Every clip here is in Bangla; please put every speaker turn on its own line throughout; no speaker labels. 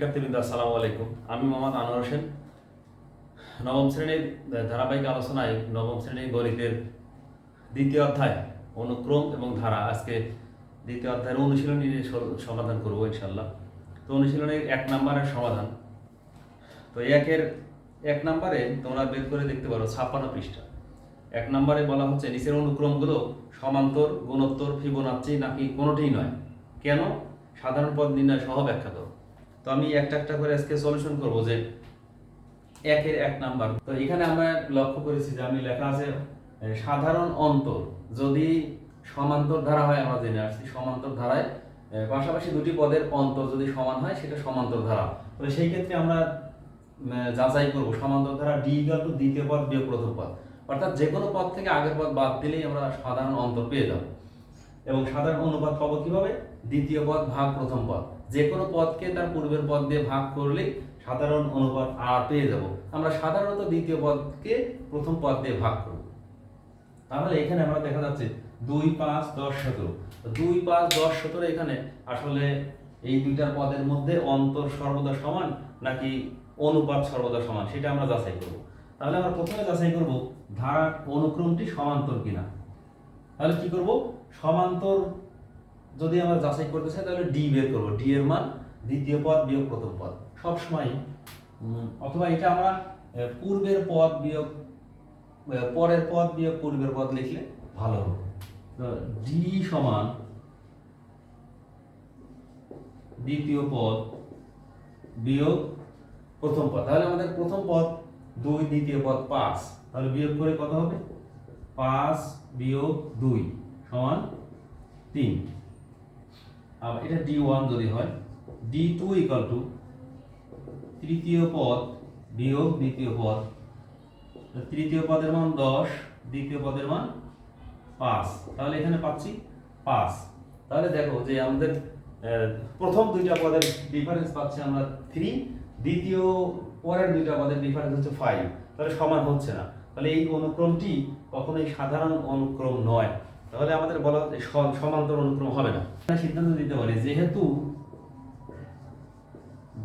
শিক্ষার্থীবৃন্দ আসসালামু আলাইকুম। আমি মোহাম্মদ আনোয়ার হোসেন। নবম শ্রেণির ধারাবাহিক আলোচনায় নবম শ্রেণির গণিতের দ্বিতীয় অধ্যায়, অনুক্রম এবং ধারা। আজকে দ্বিতীয় অধ্যায়ের অনুশীলনী নিয়ে সমাধান করব ইনশাল্লাহ তো অনুশীলনের এক নম্বরের সমাধান। তো একের, এক নম্বরে তোমরা বের করে দেখতে পারো ছাপ্পান্ন পৃষ্ঠা। এক নম্বরে বলা হচ্ছে, নিচের অনুক্রমগুলো সমান্তর, গুণোত্তর, ফিবোনাচ্চি নাকি কোনোটিই নয়। কেন? সাধারণ পদ নির্ণয় সহ ব্যাখ্যা করো। তো আমি একটা একটা করে আজকে সলিউশন করব যে একের এক নাম্বার তো এখানে আমরা লক্ষ্য করেছি যে আমি লেখা আছে সাধারণ অন্তর। যদি সমান্তর ধারা হয়, আমরা জেনে আসছি সমান্তর ধারায় পাশাপাশি দুটি পদের অন্তর যদি সমান হয়, সেটা সমান্তর ধারা। তাহলে সেই ক্ষেত্রে আমরা যাচাই করব সমান্তর ধারা ডি ইকাল টু দ্বিতীয় পদ, বিয়োগ প্রথম পদ। অর্থাৎ যে কোনো পদ থেকে আগের পদ বাদ দিলেই আমরা সাধারণ অন্তর পেয়ে যাব। এবং সাধারণ অনুপাত পাবো কীভাবে? দ্বিতীয় পদ, ভাগ প্রথম পদ। যে কোনো পদকে তার পূর্বের পদ দিয়ে ভাগ করলেই সাধারণ অনুপাত আর পেয়ে যাব। আমরা সাধারণত দ্বিতীয় পদকে প্রথম পদ দিয়ে ভাগ করব। তাহলে এখানে আমরা দেখা যাচ্ছে দুই, পাঁচ, দশ, সতেরো। দুই, পাঁচ, দশ, সতেরো এখানে আসলে এই দুইটার পদের মধ্যে অন্তর সর্বদা সমান নাকি অনুপাত সর্বদা সমান, সেটা আমরা যাচাই করব। তাহলে আমরা প্রথমে যাচাই করব ধারা অনুক্রমটি সমান্তর কিনা। তাহলে কি করব? সমান্তর যদি আমরা যাচাই করতে চাই, তাহলে ডি বের করব। ডি এর মান দ্বিতীয় পদ বিয়োগ প্রথম পদ। সব সময় অথবা এটা আমরা পূর্বের পদ বিয়োগ পরের পদ বিয়োগ পূর্বের পদ লিখলে ভালো হবে। তো ডি সমান দ্বিতীয় পদ বিয়োগ প্রথম পদ। তাহলে আমাদের প্রথম পদ দুই, দ্বিতীয় পদ পাঁচ। তাহলে বিয়োগ করে কত হবে? পাঁচ বিয়োগ দুই সমান তিন। আবার এটা ডি ওয়ান যদি হয় ডি টু ইকাল টু তৃতীয় পদ বিয়োগ দ্বিতীয় পদ। তৃতীয় পদের মান দশ, দ্বিতীয় পদের মান পাঁচ। তাহলে এখানে পাচ্ছি পাঁচ। তাহলে দেখো যে আমাদের প্রথম দুইটা পদের ডিফারেন্স পাচ্ছি আমরা থ্রি দ্বিতীয় পরের দুইটা পদের ডিফারেন্স হচ্ছে ফাইভ তাহলে সমান হচ্ছে না। তাহলে এই অনুক্রমটি কখনোই সাধারণ অনুক্রম নয়। তাহলে আমাদের বলা সমান্তর অনুক্রম হবে না। সিদ্ধান্ত দিতে পারি, যেহেতু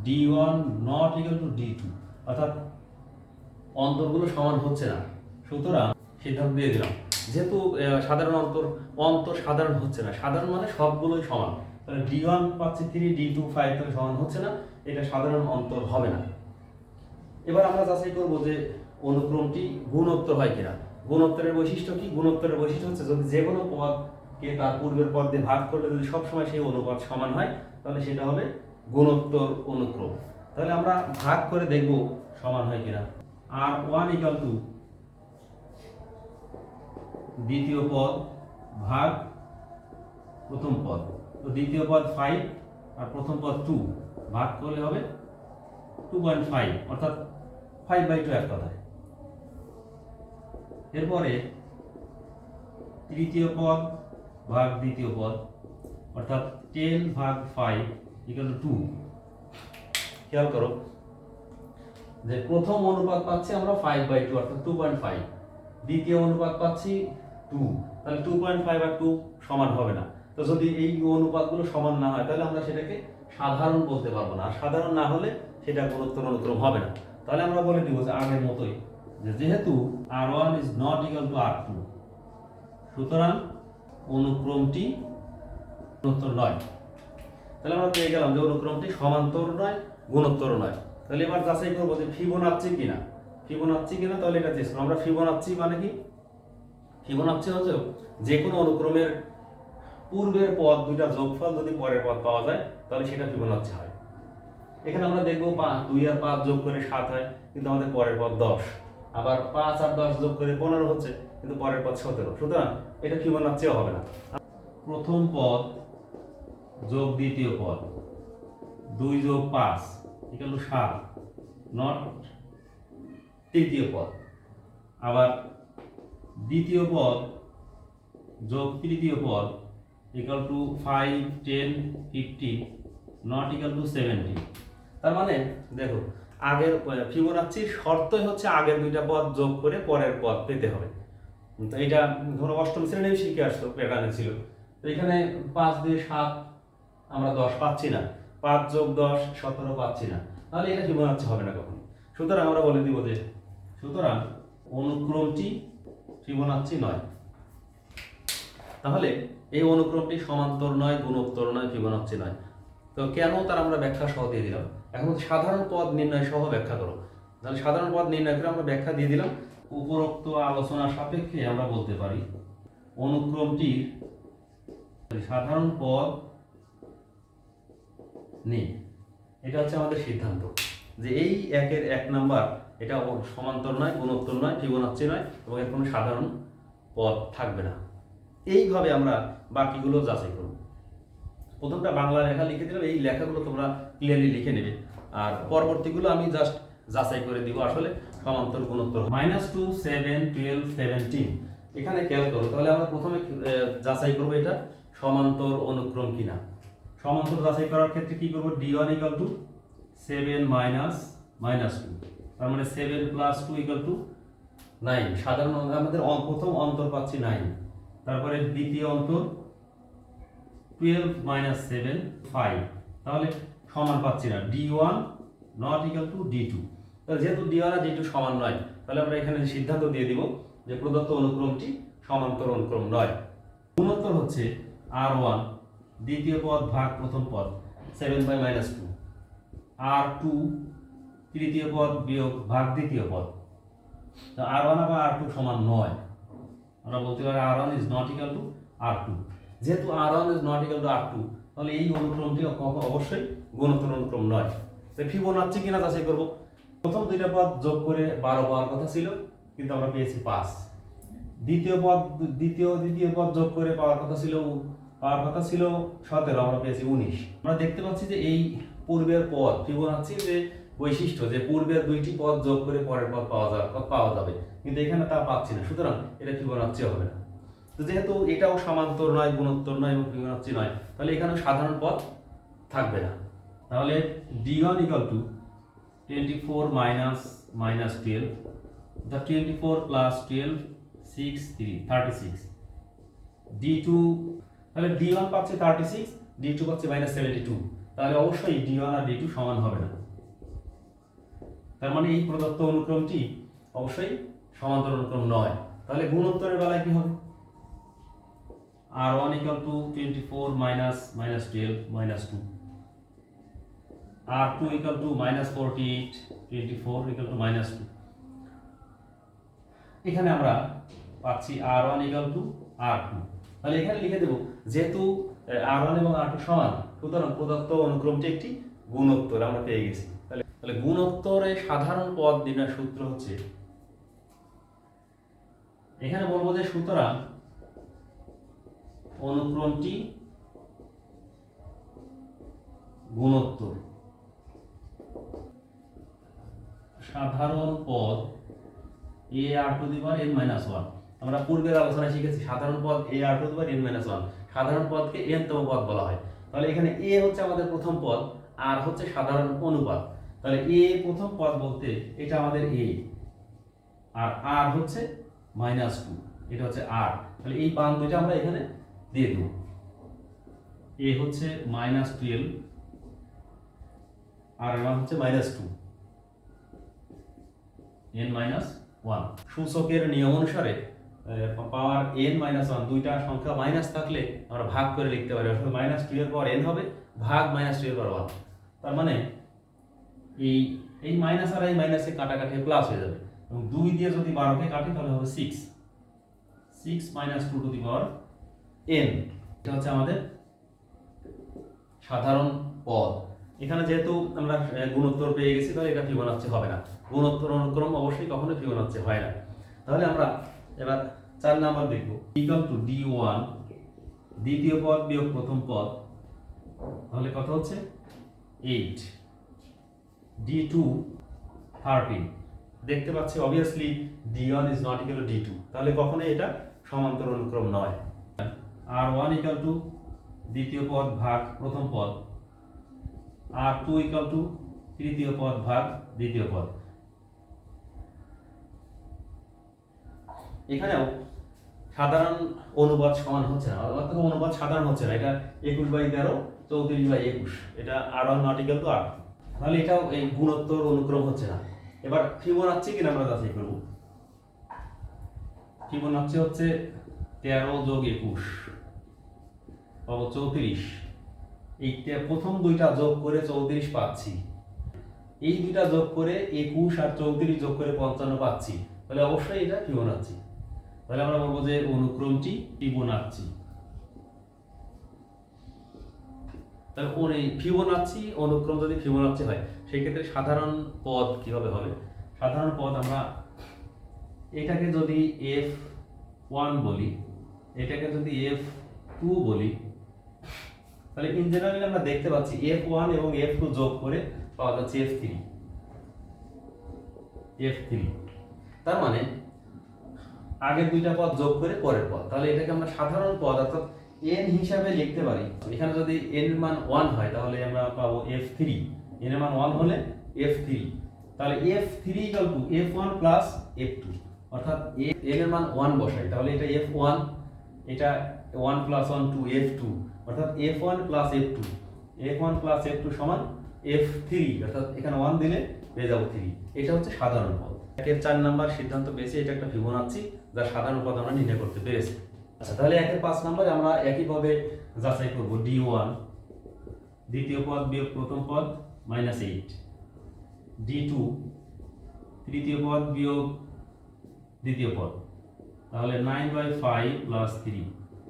D one not equal to D two অর্থাৎ অন্তরগুলো সমান হচ্ছে না। সুতরাং সিদ্ধান্ত দিয়ে দিলাম, যেহেতু সাধারণ অন্তর অন্তর সাধারণ হচ্ছে না, সাধারণ মানে সবগুলোই সমান। তাহলে ডি ওয়ান পাচ্ছি থ্রি ডি টু ফাইভ তাহলে সমান হচ্ছে না, এটা সাধারণ অন্তর হবে না। এবার আমরা যাচাই করব যে অনুক্রমটি গুণোত্তর হয় কিনা। গুণোত্তরের বৈশিষ্ট্য কি? গুণোত্তরের বৈশিষ্ট্য হচ্ছে যদি যে কোনো পদকে তার পূর্বের পদ দিয়ে ভাগ করলে যদি সবসময় সেই অনুপাত সমান হয়, তাহলে সেটা হবে গুণোত্তর অনুক্রম। তাহলে আমরা ভাগ করে দেখব সমান হয় কিনা। আর ওয়ান ইকাল টু দ্বিতীয় পদ ভাগ প্রথম পদ। তো দ্বিতীয় পদ ফাইভ আর প্রথম পদ টু ভাগ করলে হবে টু পয়েন্ট ফাইভ অর্থাৎ ফাইভ বাই টু এক কথায়। এরপরে তৃতীয় পদ ভাগ দ্বিতীয় পদ, অর্থাৎ টেন ভাগ ফাইভ ইকাল টু খেয়াল করো, যে প্রথম অনুপাত পাচ্ছি আমরা ফাইভ বাই টু অর্থাৎ টু পয়েন্ট ফাইভ দ্বিতীয় অনুপাত পাচ্ছি টু তাহলে টু পয়েন্ট ফাইভ আর টু সমান হবে না। তো যদি এই অনুপাতগুলো সমান না হয়, তাহলে আমরা সেটাকে সাধারণ বলতে পারব না। আর সাধারণ না হলে সেটা গুণোত্তর অনুক্রম হবে না। তাহলে আমরা বলে দিব যে আগের মতোই যেহেতু R one is not equal to R two সুতরাং অনুক্রমটি গুণোত্তর নয়। তাহলে আমরা পেয়ে গেলাম যে অনুক্রমটি সমান্তর নয়, গুণোত্তর নয়। তাহলে এবার যাচাই করব যে ফিবোনাচ্ছি কিনা। ফিবোনাচ্ছি কিনা তাহলে এটা চেষ্টা আমরা ফিবোনাচ্ছি মানে কি? ফিবোনাচ্ছি হচ্ছে যে কোনো অনুক্রমের পূর্বের পদ, দুইটা যোগফল যদি পরের পদ পাওয়া যায়, তাহলে সেটা ফিবোনাচ্ছি হয়। এখানে আমরা দেখব দুই আর পাঁচ যোগ করে সাত হয়, কিন্তু আমাদের পরের পদ দশ। আবার পাঁচ আর দশ যোগ করে পনেরো হচ্ছে, কিন্তু পরের পদ সতেরো। সুতরাং এটা ফিবোনাচ্ছিও হবে না। প্রথম পদ যোগ দ্বিতীয় পদ। দুই যোগ পাঁচ ইকাল টু সাত নট তৃতীয় পদ। আবার দ্বিতীয় পদ যোগ তৃতীয় পদ equal to five ten fifteen not equal to seventy তার মানে দেখো আগের ফিবোনাচ্চির শর্তই হচ্ছে আগের দুইটা পদ যোগ করে পরের পদ পেতে হবে। তো এটা ধরো অষ্টম শ্রেণি শিখে আসতো প্যাটার্নে ছিল। তো এখানে পাঁচ দুই সাত আমরা দশ পাচ্ছি না। পাঁচ যোগ দশ, সতেরো পাচ্ছি না। তাহলে এটা ফিবোনাচ্ছি হবে না কখনো। সুতরাং আমরা বলে দিব যে, সুতরাং অনুক্রমটি ফিবোনাচ্ছি নয়। তাহলে এই অনুক্রমটি সমান্তর নয়, গুণোত্তর নয়, ফিবোনাচ্ছি নয়। তো কেন তার আমরা ব্যাখ্যা সহ দিয়ে দিলাম? এখন সাধারণ পদ নির্ণয় সহ ব্যাখ্যা করো। তাহলে সাধারণ পদ নির্ণয় করে আমরা ব্যাখ্যা দিয়ে দিলাম। উপরোক্ত আলোচনার সাপেক্ষে আমরা বলতে পারি অনুক্রমটির সাধারণ পদ নেই। এটা হচ্ছে আমাদের সিদ্ধান্ত যে এই একের এক নাম্বার এটা সমান্তর নয়, গুণোত্তর নয় ফিবোনাচ্ছি নয় এবং এর কোনো সাধারণ পদ থাকবে না। এইভাবে আমরা বাকিগুলো যাচাই করব। প্রথমটা বাংলা লেখা লিখে দিলাম, এই লেখাগুলো তোমরা ক্লিয়ারলি লিখে নেবে। আর পরবর্তীগুলো আমি জাস্ট যাচাই করে দিব আসলে সমান্তর, গুণোত্তর। Minus two seven twelve seventeen এখানে খেয়াল করো, তাহলে আমরা প্রথমে যাচাই করব এটা সমান্তর অনুক্রম কিনা। সমান্তর যাচাই করার ক্ষেত্রে কি করব? D one equal to seven minus minus two তার মানে seven plus two equal to nine সাধারণ আমাদের প্রথম অন্তর পাচ্ছি নাইন তারপরে দ্বিতীয় অন্তর টুয়েলভ মাইনাস সেভেন ফাইভ তাহলে সমান পাচ্ছি না। D one not equal to D two তাহলে যেহেতু ডি ওয়ান আর ডি টু সমান নয়, তাহলে আমরা এখানে সিদ্ধান্ত দিয়ে দিব যে প্রদত্ত অনুক্রমটি সমান্তর অনুক্রম নয়। গুণোত্তর হচ্ছে আর ওয়ান দ্বিতীয় পদ ভাগ প্রথম পদ seven by minus two R two তৃতীয় পদ বিয়োগ ভাগ দ্বিতীয় পদ। তো আর ওয়ান আবার আর টু সমান নয়। আমরা বলতে পারি R one is not equal to R two যেহেতু R one is not equal to R two তাহলে এই অনুক্রমটি অবশ্যই গুণোত্তর অনুক্রম নয়। তো ফিবোনাচ্ছি কিনা যাচাই করব। প্রথম দুইটা পদ যোগ করে বারো পাওয়ার কথা ছিল, কিন্তু আমরা পেয়েছি পাঁচ। দ্বিতীয় পদ, দ্বিতীয় দ্বিতীয় পদ যোগ করে পাওয়ার কথা ছিল, পাওয়ার কথা ছিল সতেরো, আমরা পেয়েছি উনিশ। আমরা দেখতে পাচ্ছি যে এই পূর্বের পদ ফিবোনাচ্ছি যে বৈশিষ্ট্য, যে পূর্বের দুইটি পদ যোগ করে পরের পদ পাওয়া যাবে পাওয়া যাবে, কিন্তু এখানে তা পাচ্ছি না। সুতরাং এটা ফিবোনাচ্ছি হবে না। যেহেতু এটাও সমান্তর নয়, গুণোত্তর নয় এবং ফিবোনাচ্ছি নয়, তাহলে এখানে সাধারণ পথ থাকবে না। তাহলে D one equal to twenty four minus minus twelve the 24 plus 12 6 3 36 d2 তাহলে ডি ওয়ান পাচ্ছে 36 d2 পাচ্ছে মাইনাস 72 তাহলে অবশ্যই ডি ওয়ান আর ডি টু সমান হবে না। তার মানে এই প্রদত্ত অনুক্রমটি অবশ্যই সমান্তর অনুক্রম নয়। তাহলে গুণোত্তরের বেলায় কি হবে? R1 equal to 24 minus minus 12 minus 2 r2 equal to minus 48 24 equal to minus 2 এখানে আমরা পাচ্ছি R one equal to R two তাহলে এখানে লিখে দেবো, যেহেতু আর ওয়ান এবং আর টু সমান, সুতরাং প্রদত্ত অনুক্রমটি একটি গুণোত্তর আমরা পেয়ে গেছি। তাহলে তাহলে গুণোত্তরে সাধারণ পদ নির্ণয় সূত্র হচ্ছে, এখানে বলব যে সুতরাং অনুক্রমটি গুণোত্তর। সাধারণ পদ A R to the power N minus one আমরা পূর্বের আলোচনায় শিখেছি, সাধারণ পদ A R to the power N minus one সাধারণ পদকে এন তম পদ বলা হয়। তাহলে এখানে এ হচ্ছে আমাদের প্রথম পদ, আর হচ্ছে সাধারণ অনুপাত। তাহলে এ প্রথম পদ বলতে এটা আমাদের এ আর আর হচ্ছে মাইনাস টু এটা হচ্ছে আর তাহলে এই মান দুইটা আমরা এখানে দিয়ে দেব। এ হচ্ছে মাইনাস টুয়েলভ আর এর হচ্ছে minus two N minus one সূচকের নিয়ম অনুসারে পাওয়ার এন মাইনাস ওয়ান দুইটা সংখ্যা মাইনাস থাকলে আমরা ভাগ করে লিখতে পারি। অর্থাৎ মাইনাস টু এর পাওয়ার এন হবে, ভাগ মাইনাস টু এর পাওয়ার ওয়ান তার মানে এই এই মাইনাস আর এই মাইনাসে কাটাকাটি প্লাস হয়ে যাবে। এবং দুই দিয়ে যদি বারোকে কাটি, তাহলে হবে six six minus two to the power N এটা হচ্ছে আমাদের সাধারণ পদ। এখানে যেহেতু আমরা গুণোত্তর পেয়ে গেছি, তাহলে এটা ফিবোনাচ্ছি হবে না। গুণোত্তর অনুক্রম অবশ্যই কখনো ফিবোনাচ্ছি হয় না। তাহলে আমরা এবার চার নাম্বার দেখব। ইকাল টু ডি ওয়ান দ্বিতীয় পদ বিয়োগ প্রথম পদ। তাহলে কত হচ্ছে? এইট ডি টু থার্টিন দেখতে পাচ্ছি obviously D one is not equal to D two তাহলে কখনোই এটা সমান্তর অনুক্রম নয়। আর ওয়ান ইকাল টু দ্বিতীয় পদ ভাগ প্রথম পদ। আর টু ইকাল টু তৃতীয় পদ ভাগ দ্বিতীয় পদ। এখানেও সাধারণ অনুবাদ সমান হচ্ছে না, অর্থাৎ অনুবাদ সাধারণ হচ্ছে না, এটা একুশ বাই তেরো, চৌত্রিশ বাই একুশ, এটা R one not equal to R তাহলে এটাও এই গুণোত্তর অনুক্রম হচ্ছে না। এবার ফিবোনাচ্ছি কিনা আমরা যাচাই করব। ফিবোনাচ্ছি হচ্ছে তেরো যোগ একুশ। পাবো চৌত্রিশ। এই তে- প্রথম দুইটা যোগ করে চৌত্রিশ পাচ্ছি। এই দুইটা যোগ করে একুশ আর চৌত্রিশ যোগ করে পঞ্চান্ন পাচ্ছি। তাহলে অবশ্যই এটা ফিবোনাচ্ছি তাহলে আমরা বলব যে অনুক্রমটি ফিবোনাচ্ছি তাহলে ওর এই ফিবোনাচ্ছি অনুক্রম যদি ফিবোনাচ্ছি হয় সেই ক্ষেত্রে সাধারণ পদ কীভাবে হবে? সাধারণ পদ আমরা এটাকে যদি এফ ওয়ান বলি, এটাকে যদি এফ টু বলি তাহলে ইন জেনারেল আমরা দেখতে পাচ্ছি এফ ওয়ান এবং এফ টু যোগ করে পাওয়া যাচ্ছে এফ থ্রি এফ থ্রি তার মানে আগের দুইটা পদ যোগ করে পরের পদ। তাহলে এটাকে আমরা সাধারণ পদ অর্থাৎ এন হিসাবে লিখতে পারি। এখানে যদি এন এর মান ওয়ান হয়, তাহলে আমরা পাবো এফ থ্রি এন এর মান ওয়ান হলে এফ থ্রি তাহলে F three equal to F one plus F two অর্থাৎ এন এর মান ওয়ান বসাই। তাহলে এটা এফ ওয়ান এটা one plus one two F two অর্থাৎ F one plus F two F one plus F two সমান এফ থ্রি অর্থাৎ এখানে ওয়ান দিলে পেয়ে যাব থ্রি এটা হচ্ছে সাধারণ পদ। একের চার নাম্বার সিদ্ধান্ত পেয়েছি, এটা একটা ফিবোনাচ্ছি যার সাধারণ পদ আমরা নির্ণয় করতে পেরেছি। আচ্ছা তাহলে একের পাঁচ নাম্বারে আমরা একইভাবে যাচাই করব ডি ওয়ান দ্বিতীয় পদ বিয়োগ প্রথম পদ মাইনাস এইট ডি টু তৃতীয় পদ বিয়োগ দ্বিতীয় পদ। তাহলে nine by five plus three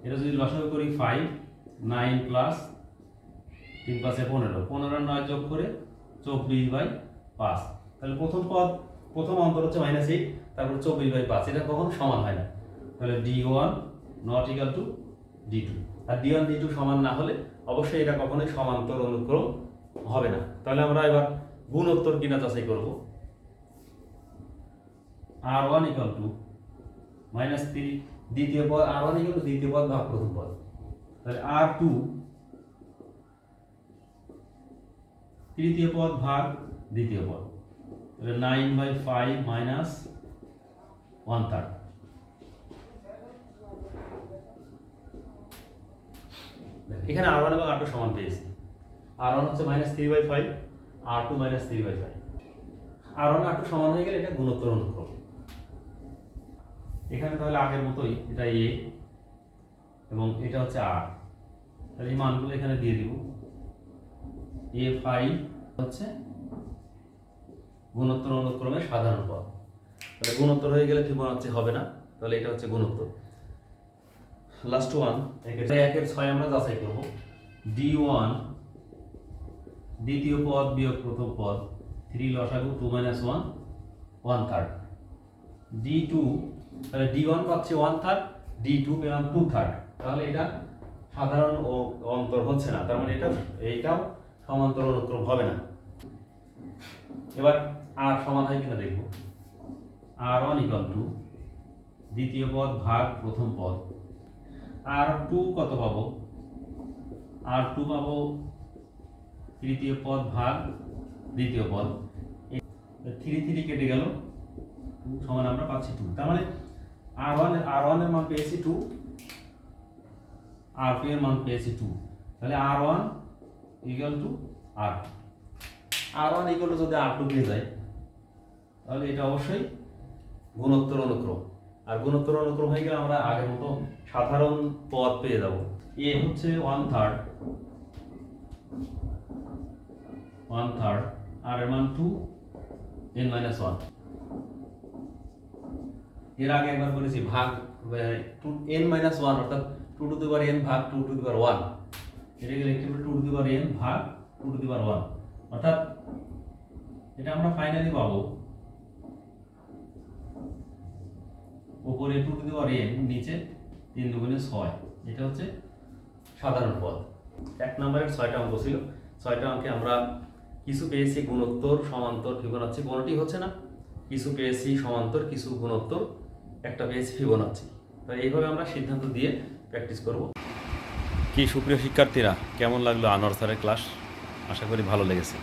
এটা যদি লসাগু করি ফাইভ নাইন প্লাস তিন পাঁচে পনেরো। পনেরো নয় যোগ করে চব্বিশ বাই পাঁচ। তাহলে প্রথম পদ, প্রথম অন্তর হচ্ছে মাইনাস এইট তারপর চব্বিশ বাই পাঁচ। এটা কখনো সমান হয় না। তাহলে D one not equal to D two R D one D two সমান না হলে অবশ্যই এটা কখনোই সমান্তর অনুক্রম হবে না। তাহলে আমরা এবার গুণোত্তর কিনা যাচাই করব। R one equal to minus three দ্বিতীয় পদ আর ওয়ান ইকাল টু দ্বিতীয় পদ ভাগ প্রথম পদ। তাহলে আর টু তৃতীয় পদ ভাগ দ্বিতীয় পদ। তাহলে nine by five minus one third এখানে আর ওয়ান এবং আর টু সমান পেয়েছি। আর ওয়ান হচ্ছে minus three by five R two minus three by five R one R two সমান হয়ে গেলে এটা গুণোত্তর অনুক্রম। এখানে তাহলে আগের মতোই এটা এ এবং এটা হচ্ছে আর। তাহলে এই মানগুলো এখানে দিয়ে দিব। এ ফাইভ হচ্ছে গুণোত্তর অনুক্রমের সাধারণ পদ। তাহলে গুণোত্তর হয়ে গেলে ফিবোনাচ্ছি হবে না। তাহলে এটা হচ্ছে গুণোত্তর। লাস্ট ওয়ান একের ছয় আমরা যাচাই করব। ডি ওয়ান দ্বিতীয় পদ, বিয়োগ প্রথম পদ থ্রি লসাগু two minus one one third D two তাহলে ডি ওয়ান পাচ্ছে ওয়ান থার্ড ডি টু পেলাম টু থার্ড তাহলে এটা সাধারণ অন্তর হচ্ছে না। তার মানে এটা এইটাও সমান্তর অনুক্রম হবে না। এবার আর হয় কিনা দেখব। আর ওয়ান ইকাল টু দ্বিতীয় পদ ভাগ প্রথম পদ। আর টু কত পাবো? আর টু পাবো তৃতীয় পদ ভাগ দ্বিতীয় পদ। থ্রি থ্রি কেটে গেল। সমান আমরা পাচ্ছি টু তার মানে আর ওয়ান আর ওয়ানের মান পেয়েছি টু আর টু এর মান পেয়েছি টু তাহলে R one equal to R R one equal to যদি আর টু পেয়ে যায়, তাহলে এটা অবশ্যই গুণোত্তর অনুক্রম। আর গুণোত্তর অনুক্রম হয়ে গেলে আমরা আগের মতো সাধারণ পদ পেয়ে যাব। এ হচ্ছে one third one third R এর মান টু এন মাইনাস ওয়ানের আগে একবার বলেছি, ভাগ টু এন মাইনাস ওয়ান অর্থাৎ two to the power N ভাগ two to the power one এটাকে লিখতে পারি two to the power N ভাগ two to the power one অর্থাৎ এটা আমরা ফাইনালি পাবো উপরে two to the power N নিচে তিন দুগুণে ছয়। এটা হচ্ছে সাধারণ পদ। এক নম্বরের ছয়টা অঙ্ক ছিল। ছয়টা অঙ্কে আমরা কিছু পেয়েছি গুণোত্তর, সমান্তর, ফিবোনাচ্ছি। কোনোটি হচ্ছে না। কিছু পেয়েছি সমান্তর, কিছু গুণোত্তর। একটা পেয়েছি ফিবোনাচ্ছি। তো এইভাবে আমরা সিদ্ধান্ত দিয়ে প্র্যাকটিস করব। কি সুপ্রিয় শিক্ষার্থীরা, কেমন লাগল আনোয়ার স্যারের ক্লাস? আশা করি ভালো লেগেছে।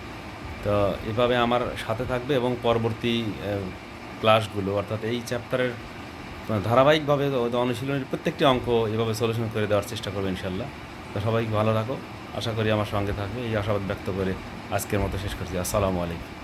তো এভাবে আমার সাথে থাকবে এবং পরবর্তী ক্লাসগুলো, অর্থাৎ এই চ্যাপ্টারের ধারাবাহিকভাবে অনুশীলনের প্রত্যেকটি অঙ্ক এভাবে সলিউশন করে দেওয়ার চেষ্টা করব ইনশাল্লাহ তো সবাই ভালো থাকো। আশা করি আমার সঙ্গে থাকবে। এই আশাবাদ ব্যক্ত করে আজকের মতো শেষ করছি। আসসালামু আলাইকুম।